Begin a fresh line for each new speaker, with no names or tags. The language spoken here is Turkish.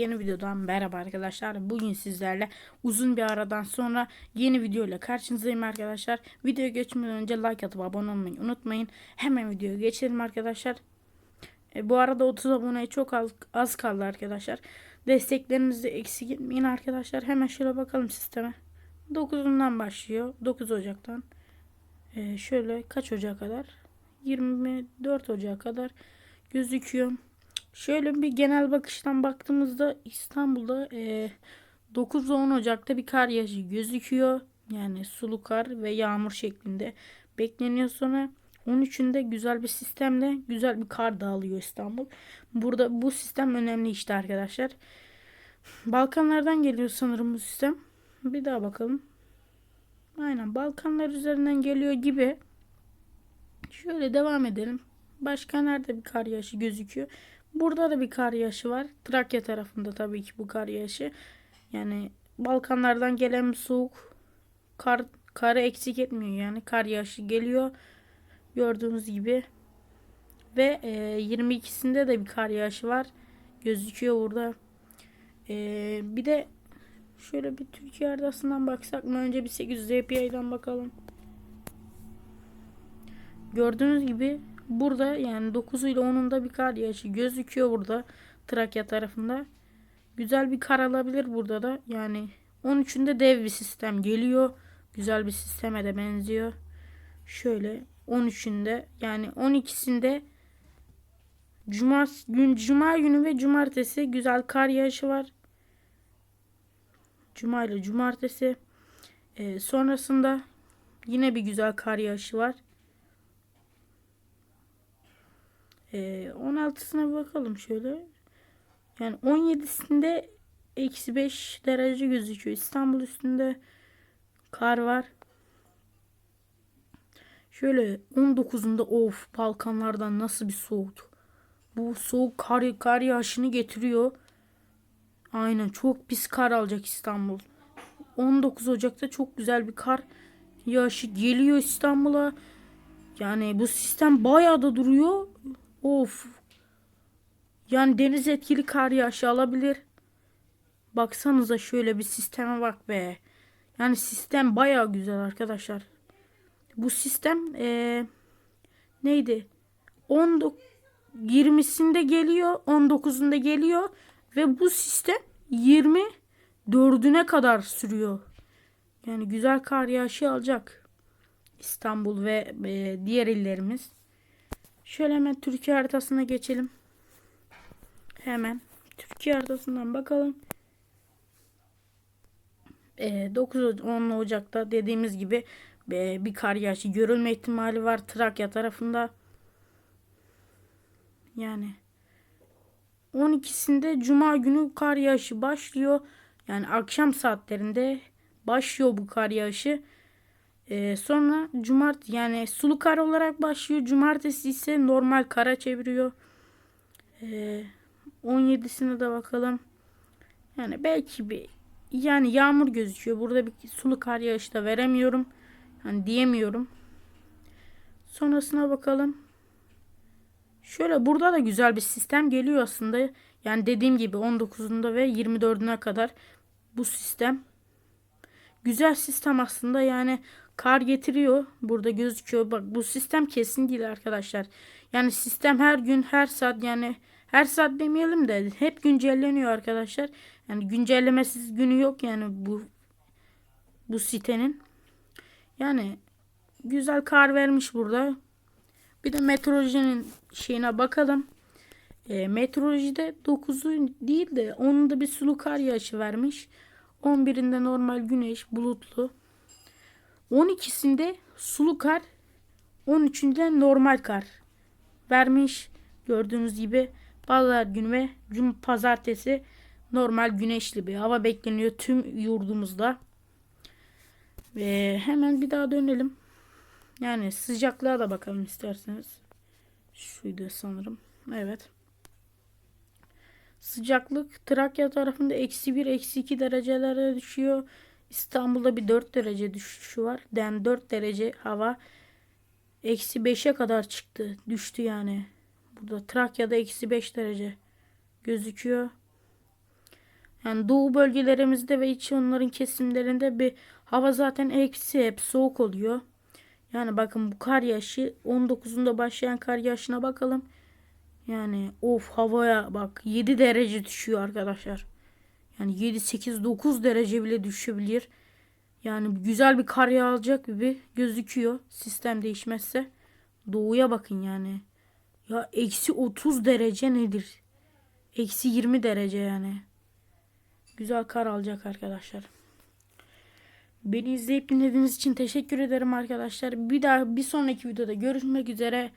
Yeni videodan merhaba arkadaşlar. Bugün sizlerle uzun bir aradan sonra yeni video ile karşınızdayım arkadaşlar. Videoya geçmeden önce like atıp abone olmayı unutmayın. Hemen videoya geçelim arkadaşlar. E, bu arada 30 aboneye çok az, az kaldı arkadaşlar. Desteklerinizi eksik etmeyin arkadaşlar. Hemen şöyle bakalım sisteme. 9'undan başlıyor. 9 Ocak'tan. E, şöyle kaç Ocak kadar? 24 Ocak kadar gözüküyor. Şöyle bir genel bakıştan baktığımızda İstanbul'da e, 9 ve 10 Ocak'ta bir kar yağışı gözüküyor. Yani sulu kar ve yağmur şeklinde bekleniyor sonra 13'ünde güzel bir sistemle güzel bir kar dağılıyor İstanbul. Burada bu sistem önemli işte arkadaşlar. Balkanlardan geliyor sanırım bu sistem. Bir daha bakalım. Aynen Balkanlar üzerinden geliyor gibi. Şöyle devam edelim. Başka nerede bir kar yağışı gözüküyor? Burada da bir kar yağışı var. Trakya tarafında tabii ki bu kar yağışı. Yani Balkanlardan gelen soğuk kar karı eksik etmiyor yani kar yağışı geliyor. Gördüğünüz gibi. Ve e, 22'sinde de bir kar yağışı var. Gözüküyor burada. E, bir de şöyle bir Türkiye haritasından baksak mı? Önce bir 800 API'den bakalım. Gördüğünüz gibi burada yani 9 ile 10'unda bir kar yağışı gözüküyor burada Trakya tarafında. Güzel bir kar alabilir burada da. Yani 13'ünde dev bir sistem geliyor. Güzel bir sisteme de benziyor. Şöyle 13'ünde yani 12'sinde Cuma gün Cuma günü ve cumartesi güzel kar yağışı var. Cuma ile cumartesi. Ee, sonrasında yine bir güzel kar yağışı var. Ee, 16'sına bakalım şöyle. Yani 17'sinde eksi 5 derece gözüküyor. İstanbul üstünde kar var. Şöyle 19'unda of Balkanlardan nasıl bir soğuktu. Bu soğuk kar, kar yağışını getiriyor. Aynen çok pis kar alacak İstanbul. 19 Ocak'ta çok güzel bir kar yağışı geliyor İstanbul'a. Yani bu sistem bayağı da duruyor. Of. Yani deniz etkili kar yağışı alabilir. Baksanıza şöyle bir sisteme bak be. Yani sistem baya güzel arkadaşlar. Bu sistem ee, neydi? 19 20'sinde geliyor, 19'unda geliyor ve bu sistem 24'üne kadar sürüyor. Yani güzel kar yağışı alacak. İstanbul ve e, diğer illerimiz. Şöyle hemen Türkiye haritasına geçelim. Hemen Türkiye haritasından bakalım. E, 9-10 Ocak'ta dediğimiz gibi e, bir kar yağışı görülme ihtimali var Trakya tarafında. Yani 12'sinde Cuma günü kar yağışı başlıyor. Yani akşam saatlerinde başlıyor bu kar yağışı. Ee, sonra cumart yani sulu kar olarak başlıyor. Cumartesi ise normal kara çeviriyor. Ee, 17'sine de bakalım. Yani belki bir yani yağmur gözüküyor. Burada bir sulu kar yağışı da veremiyorum. Yani diyemiyorum. Sonrasına bakalım. Şöyle burada da güzel bir sistem geliyor aslında. Yani dediğim gibi 19'unda ve 24'üne kadar bu sistem güzel sistem aslında. Yani kar getiriyor. Burada gözüküyor. Bak bu sistem kesin değil arkadaşlar. Yani sistem her gün her saat yani her saat demeyelim de hep güncelleniyor arkadaşlar. Yani güncellemesiz günü yok yani bu bu sitenin. Yani güzel kar vermiş burada. Bir de meteorolojinin şeyine bakalım. E, meteorolojide 9'u değil de onun da bir sulu kar yağışı vermiş. 11'inde normal güneş bulutlu. 12'sinde sulu kar 13'ünde normal kar vermiş. Gördüğünüz gibi pazar günü ve cum pazartesi normal güneşli bir hava bekleniyor tüm yurdumuzda. Ve hemen bir daha dönelim. Yani sıcaklığa da bakalım isterseniz. Şuydu sanırım. Evet. Sıcaklık Trakya tarafında eksi 1, eksi 2 derecelere düşüyor. İstanbul'da bir 4 derece düşüşü var. Yani 4 derece hava eksi 5'e kadar çıktı. Düştü yani. Burada Trakya'da eksi 5 derece gözüküyor. Yani doğu bölgelerimizde ve iç onların kesimlerinde bir hava zaten eksi hep soğuk oluyor. Yani bakın bu kar yağışı 19'unda başlayan kar yağışına bakalım. Yani of havaya bak 7 derece düşüyor arkadaşlar. Yani 7 8 9 derece bile düşebilir. Yani güzel bir kar yağacak gibi gözüküyor sistem değişmezse. Doğuya bakın yani. Ya eksi 30 derece nedir? Eksi 20 derece yani. Güzel kar alacak arkadaşlar. Beni izleyip dinlediğiniz için teşekkür ederim arkadaşlar. Bir daha bir sonraki videoda görüşmek üzere.